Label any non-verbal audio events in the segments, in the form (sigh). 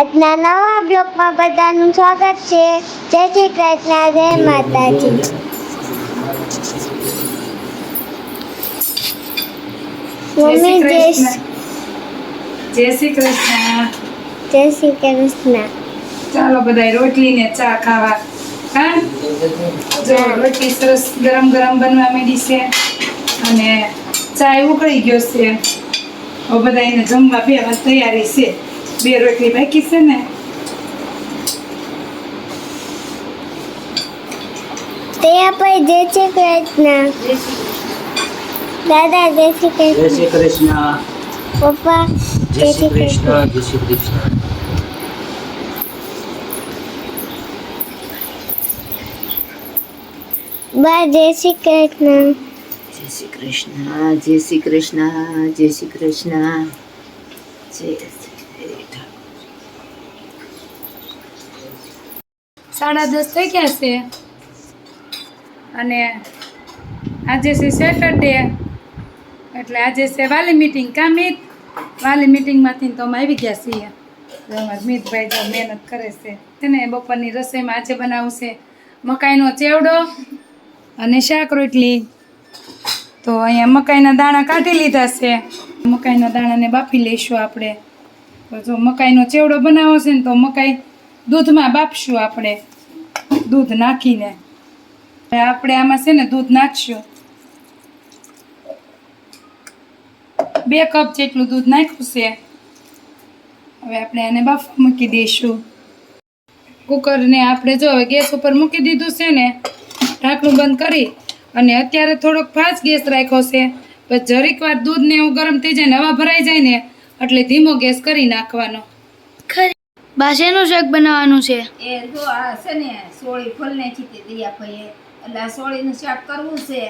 આજના નવા બ્લોકમાં બધાનું સ્વાગત છે. જય શ્રી કૃષ્ણ જય માતાજી. મમ્મી જય શ્રી કૃષ્ણ. જય શ્રી કૃષ્ણ. ચાલો બધા રોટલી ને ચા ખાવા. હા? જો રોટલી સરસ ગરમ ગરમ બનવા માંડી છે અને ચા ઉકળી ગયો છે. બધા એને જમવા બેવા તૈયારી છે. બે રોટલી બાકી છે ને તે આપણે જય શ્રી કૃષ્ણ દાદા જય શ્રી જય કૃષ્ણ શ્રી કૃષ્ણ પપ્પા જય શ્રી કૃષ્ણ જય શ્રી કૃષ્ણ બા જય શ્રી કૃષ્ણ જય શ્રી કૃષ્ણ જય શ્રી કૃષ્ણ જય શ્રી કૃષ્ણ જય સાડા દસ થઈ ગયા છે. અને આજે છે સેટરડે એટલે આજે છે વાલી મિટિંગ કા મિત વાલી મિટિંગમાંથી તો અમે આવી ગયા છીએ. તો મિતભાઈ જો મહેનત કરે છે. તેને બપોરની રસોઈમાં આજે બનાવું છે મકાઈનો ચેવડો અને શાક રોટલી. તો અહીંયા મકાઈના દાણા કાઢી લીધા છે. મકાઈના દાણાને બાફી લઈશું આપણે. તો જો મકાઈનો ચેવડો બનાવો છે ને તો મકાઈ દૂધમાં બાફશું આપણે. દૂધ નાખીને. આપણે આમાં છે ને દૂધ નાખશું. બે કપ જેટલું દૂધ નાખ્યું છે. હવે આપણે આને બાફવા મૂકી દઈશું. કુકરને આપણે જો હવે ગેસ ઉપર મૂકી દીધું છે ને, ઢાંકણું બંધ કરી અને અત્યારે થોડોક ફાસ્ટ ગેસ રાખ્યો છે. પછી જરીક વાર દૂધ ને એવું ગરમ થઈ જાય ને હવા ભરાઈ જાય ને, એટલે ધીમો ગેસ કરી નાખવાનો. બાસેનું શાક બનાવવાનું છે. એ જો આ છે ને સોળી ફૂલને ચીતી દયા ભાઈએ. એટલે આ સોળીનું શાક કરવું છે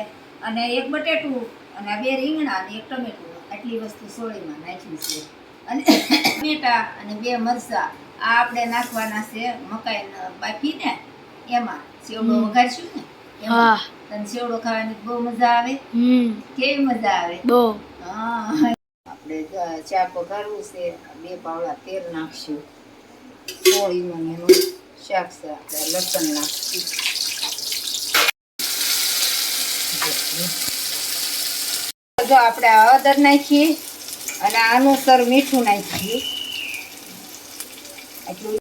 અને એક બટેટું અને બે રીંગણા અને એક ટમેટું. આટલી વસ્તુ સોળીમાં નાખી છે. અને ટમેટા અને બે મરચા. આ આપણે નાખવાના છે મકાઈ બાફીને. એમાં સેવડો વઘારશું ને? એમાં તને સેવડો ખાવાની બહુ મજા આવે? કેવી મજા આવે? બહુ. હા. આપણે શાક વઘારવું છે બે પાવડા તેલ નાખશું. સોળીનું ને એનું શાક છે આપણે લસણ જો આપણે હળદર નાખીએ, અને આનું સર મીઠું નાખીએ. એટલું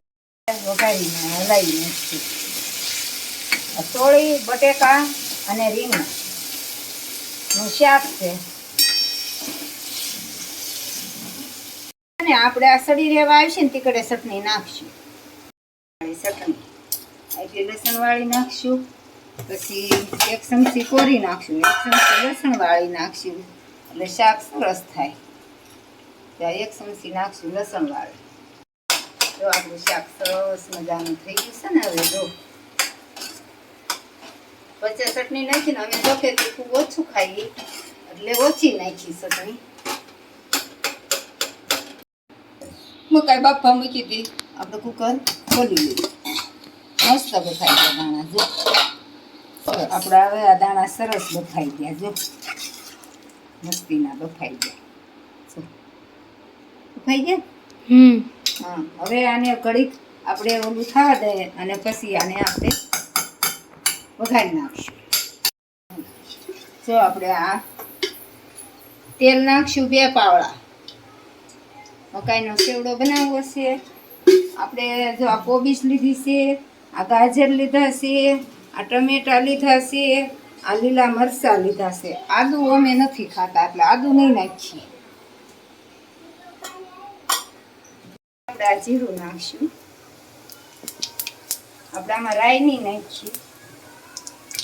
વઘારીને હલાવી આ બટેકા અને રીંગણ. નું શાક છે. અને આપણે આ સડી રહેવા આવશે ને તીકડે ચટણી નાખશું. ચટણી. એટલે લસણ વાળી નાખશું. પછી એક ચમચી કોરી નાખશું. એક ચમચી લસણ વાળી નાખશું. એટલે શાક સરસ થાય. ત્યાં એક ચમચી નાખશું લસણ વાળી. જો આપણું શાક સરસ મજાનું થઈ ગયું છે ને હવે જો. પછી ચટણી નાખીને અમે જો કે ખૂબ ઓછું ખાઈએ. એટલે ઓછી નાખી ચટણી. મકાઈ બાફા મૂકી હતી આપણે કુકર ખોલી લીધું. મસ્ત બફાઈ ગયા દાણા જો. આપણા હવે આ દાણા સરસ બફાઈ ગયા જો. મસ્તીના બફાઈ ગયા. બફાઈ ગયા? હમ. હા હવે આને કડીક આપણે ઓલું થવા દઈએ અને પછી આને આપણે વઘારી નાખશું. જો આપણે આ તેલ નાખશું બે પાવડા. મકાઈનો સેવડો બનાવવો છે. આપણે જો આ કોબીજ લીધી છે, આ ગાજર લીધા છે, આ ટમેટા લીધા છે, આ લીલા મરચાં લીધા છે. આદુ અમે નથી ખાતા, એટલે આદુ નહીં નાખીએ. આપણે આ જીરું નાખશું. આપણે આમાં રાઈ નહીં નાખીએ.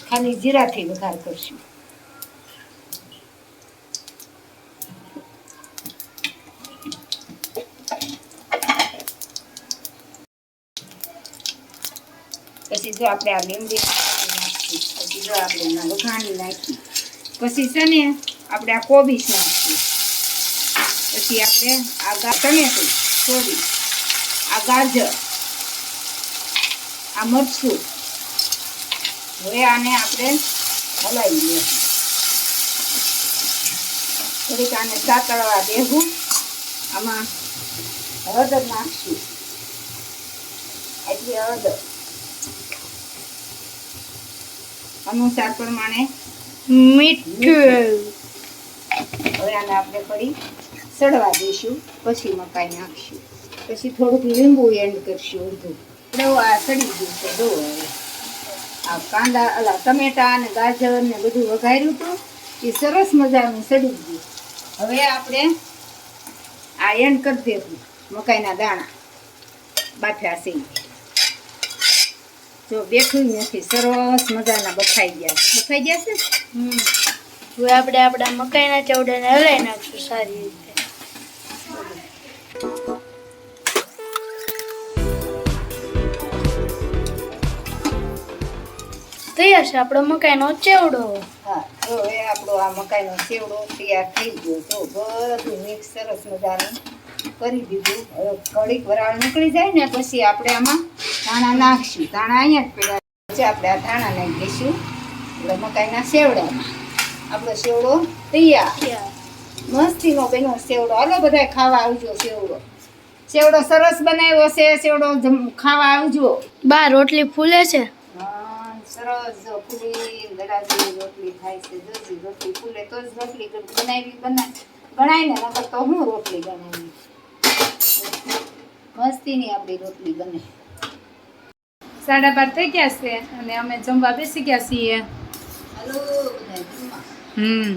ખાલી જીરાથી વઘાર કરશું. પછી જો આપણે આ લીમડી નાખી પછી જો આપણે એમાં વઘાણી નાખી, પછી છે ને આપણે આ કોબીજ નાખીએ પછી આપણે આ ગા ટમેટું કોબી આ ગાજર, આ મરચું, હવે આને આપણે હલાવી લઈએ થોડીક આને સાતળવા દેવું, આમાં હળદર નાખશું. થોડી હળદર. અનુસાર પ્રમાણે મીઠું. હવે આને આપણે ફરી સડવા દઈશું પછી મકાઈ નાખશું. પછી થોડુંક લીંબુ એડ કરશું અડધું. એટલે આ સડી ગયું છે જો હવે. આ કાંદા અલા ટમેટા અને ગાજર ને બધું વઘાર્યું હતું એ સરસ મજાનું સડી ગયું. હવે આપણે આ એન્ડ કરી દેવું મકાઈના દાણા બાફ્યા છે. જો બેઠું નથી સરસ મજાના બફાઈ ગયા બફાઈ ગયા છે હમ. હવે આપણે આપણા મકાઈના ચવડાને હલાવી નાખશું સારી રીતે. તૈયાર છે આપણો મકાઈનો ચેવડો? હા જો એ આપણો આ મકાઈનો ચેવડો તૈયાર થઈ ગયો. તો બધું મિક્સ સરસ મજાનું. કરી દીધું. કડીક વરાળ નીકળી જાય ને પછી આપણે આમાં ધાણા નાખશું. ધાણા અહીંયા જ પડ્યા પછી આપણે આ ધાણા નાખી દઈશું. એટલે મકાઈના સેવડામાં. આપણો સેવડો તૈયાર. મસ્તીનો બેનો સેવડો. હાલો બધા ખાવા આવજો સેવડો. સેવડો સરસ બનાવ્યો છે. સેવડો ખાવા આવજો. બા રોટલી ફૂલે છે? સરસ જો ફૂલી દડા રોટલી થાય છે. જોજી રોટલી ફૂલે તો જ રોટલી બનાવી બનાવી. બના ગણાય ને નકર તો હું રોટલી બનાવી મસ્તીની આપણી રોટલી બને. સાડા બાર થઈ ગયા છે અને અમે જમવા બેસી ગયા છીએ. હમ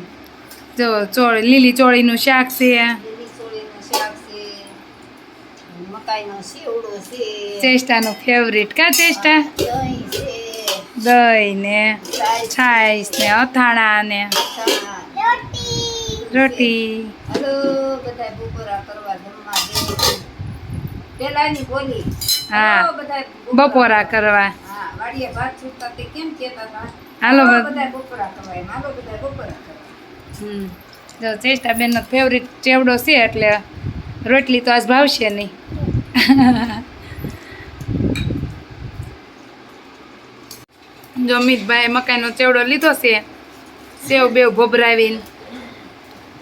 જો ચોળી લીલી ચોળીનું શાક છે. ચેષ્ટાનું ફેવરિટ કા ચેષ્ટા? દહીં ને છાશ, ને અથાણા ને. રોટી. હાલો બધા બપોરા કરવા જમવા પેલાની બોલી. હા. બધા બપોરા. કરવા. હા વાડીએ ભાત છૂટતા તે કેમ કહેતા હતા? હાલો બધા બપોરા કરવા હાલો બધા બપોરા કરવા. હમ. જો ચેષ્ટા બેનનો ફેવરિટ ચેવડો છે એટલે રોટલી તો આજ ભાવશે નહીં. (laughs) જો અમિતભાઈ મકાઈનો ચેવડો લીધો છે સેવ બેવ ભભરાવીને.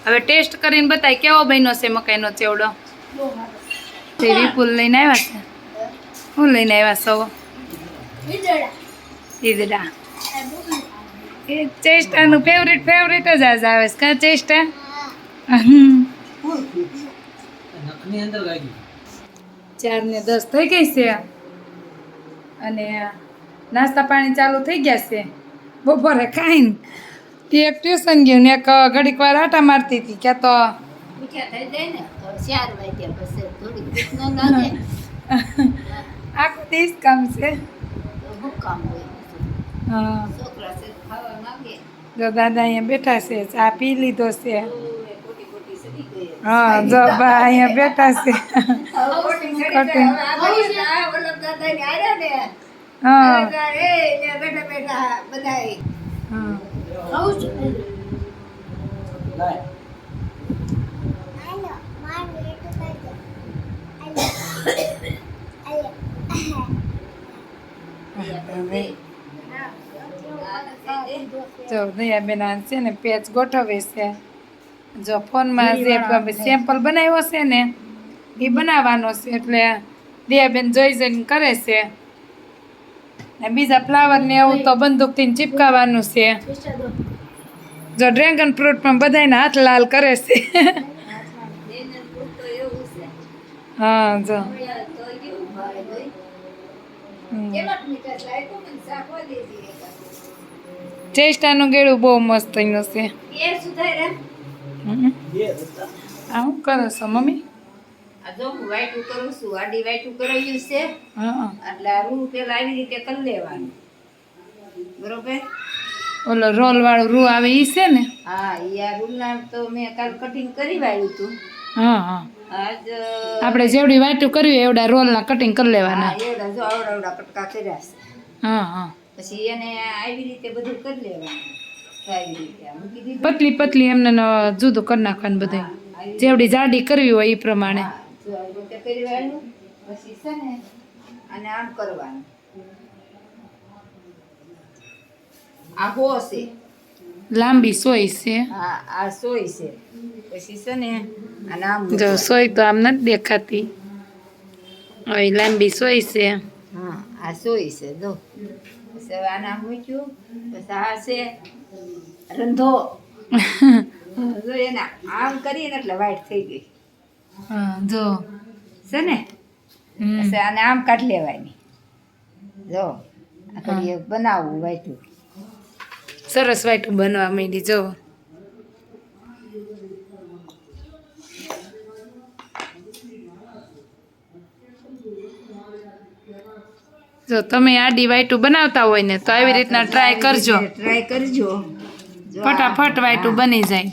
હવે ટેસ્ટ કરીને બતાય કેવો બન્યો છે મકાઈનો ચેવડો? તે વિપુલ લઈને આવ્યા છે? હું લઈને આવ્યા સૌ ઈદડા. એ ચેસ્ટાનું ફેવરેટ ફેવરેટ જ આજ આવે છે. કા ચેસ્ટા ચાર ને દસ થઈ ગઈ છે. અને નાસ્તા પાણી ચાલુ થઈ ગયા છે. બપોરે ખાઈને તે એક ટ્યુશન ગયું ને એક ઘડીક વાર આટા મારતી હતી ક્યાં તો આખો દિવસ કામ છે. જો દાદા અહીંયા બેઠા છે ચા પી લીધો છે. હા જો બા અહીંયા બેઠા છે. હા. એટલું કરજો હાલો જો દયાબેન આ છે ને પેચ ગોઠવે છે. જો ફોનમાં જે સેમ્પલ બનાવ્યો છે ને એ બનાવવાનો છે એટલે દયાબેન જોઈ જઈને કરે છે. ને બીજા ફ્લાવર ને એવું તો બંદૂકથી ચીપકાવાનું છે. જો ડ્રેગન ફ્રૂટ પણ બધાને હાથ લાલ કરે છે. હા જો. હમ. ચેષ્ટાનું ગેળું બહુ મસ્ત એનું છે એ સુધાર્યા હમ. આ શું કરો છો મમ્મી? જો હું વાઈટું કરું છું આડી વાઈટું કરાવ્યું છે હા. એટલે આ રૂ પેલા આવી રીતે કરી લેવાનું. બરોબર? ઓલો રોલ વાળું રૂ આવે ઈ છે ને? હા ઈ આ રૂલના તો મેં કાલ કટિંગ કરી વાળ્યું હતું હા હા. આજ આપણે જેવડી વાટું કર્યું એવડા રોલના કટિંગ કરી લેવાના. એવડા જો આવડા આવડા કટકા કર્યા છે. હા હા. પછી એને આવી રીતે બધું કરી લેવાનું. પતલી પતલી એમને ન જુદું કરી નાખવાનું બધું જેવડી જાડી કરવી હોય એ પ્રમાણે. જો આવી રીતે કરી વાળ્યું પછી છે ને અને આમ કરવાનું. આ હો છે લાંબી સોય છે. હા આ સોય છે. પછી છે ને અને આમ જો સોય તો આમ નથી દેખાતી. હવે લાંબી સોય છે. હા આ સોય છે જો. પછી આના મૂક્યું. પછી આ છે રંધો. (laughs) જો એને આમ કરીને એટલે વાઈટ થઈ ગઈ. જો. છે ને? પછી આને આમ કાઢી લેવાની. જો બનાવવું વાઈટું. સરસ વાટ્યું બનવા માંડી જો. જો તમે આડી વાઈટું બનાવતા હોય ને તો આવી રીતના ટ્રાય કરજો. ટ્રાય કરજો. ફટાફટ વાઈટું બની જાય.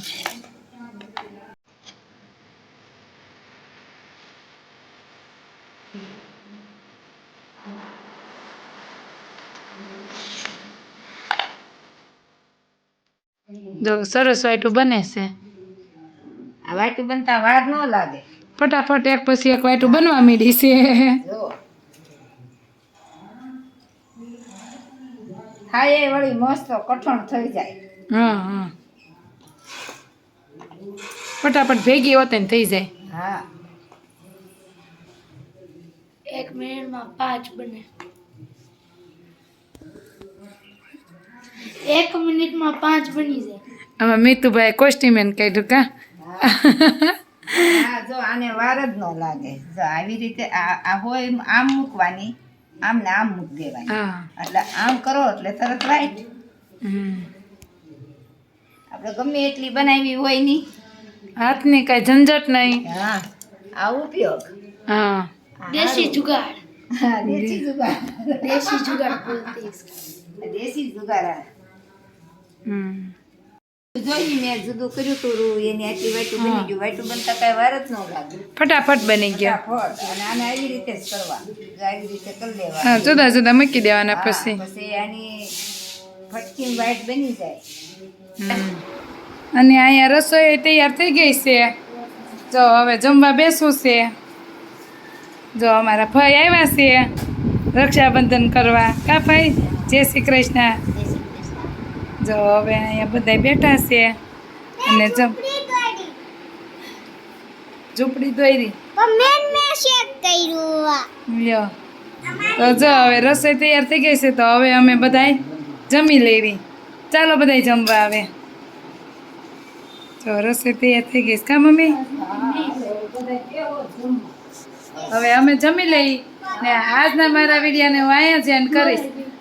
જો સરસ વાઈટું બને છે. આ વાટું બનતા વાર ન લાગે. ફટાફટ એક પછી એક વાટું બનવા માંડી છે. જો. થાય એ વળી મસ્ત કઠણ થઈ જાય. હા હા. ફટાફટ ભેગી હોતે ને થઈ જાય. હા. એક મિનિટમાં પાંચ બને. એક મિનિટમાં પાંચ બની જાય. આમાં મીતુભાઈ કોસ્ટીમેન કાઢ્યું કા? હા જો આને વાર જ ન લાગે. જો આવી રીતે આ આ હોય આમ મૂકવાની આમ ને આમ મૂક દેવાની. હા. એટલે આમ કરો એટલે તરત રાઈટ હમ. આપણે ગમે એટલી બનાવી હોયની. હાથની કાંઈ ઝંઝટ નહીં. હા આ ઉપયોગ. હા. દેશી જુગાડ. હા દેશી જુગાડ. દેશી જુગાડ બોલતી દેશી. હમ. જોઈ મેં જુદું કર્યું તું એની આટલી વાટું બની ગયું. વાટું બનતા કઈ વાર જ ન ફટાફટ બની ગયા. ફટાફટ અને આને આવી રીતે જ કરવા. આવી રીતે કરી દેવા. હા જુદા જુદા મૂકી દેવાના પછી. પછી આની ફટકી વાઈટ બની જાય. અને અહીંયા રસોઈ તૈયાર થઈ ગઈ છે. જો હવે જમવા બેસવું છે. જો અમારા ભાઈ આવ્યા છે રક્ષાબંધન કરવા. કા ભાઈ? જય શ્રી કૃષ્ણ. જો હવે અહીંયા બધા બેઠા છે અને જમ ઝૂંપડી દોરી. તો જો હવે રસોઈ તૈયાર થઈ ગઈ છે, તો હવે અમે બધાય જમી લેવી. ચાલો બધાય જમવા આવે. તો રસોઈ તૈયાર થઈ ગઈ કા મમ્મી? હવે અમે જમી લઈ ને આજના મારા વિડીયાને હું અહીંયા જ એન્ડ કરીશ.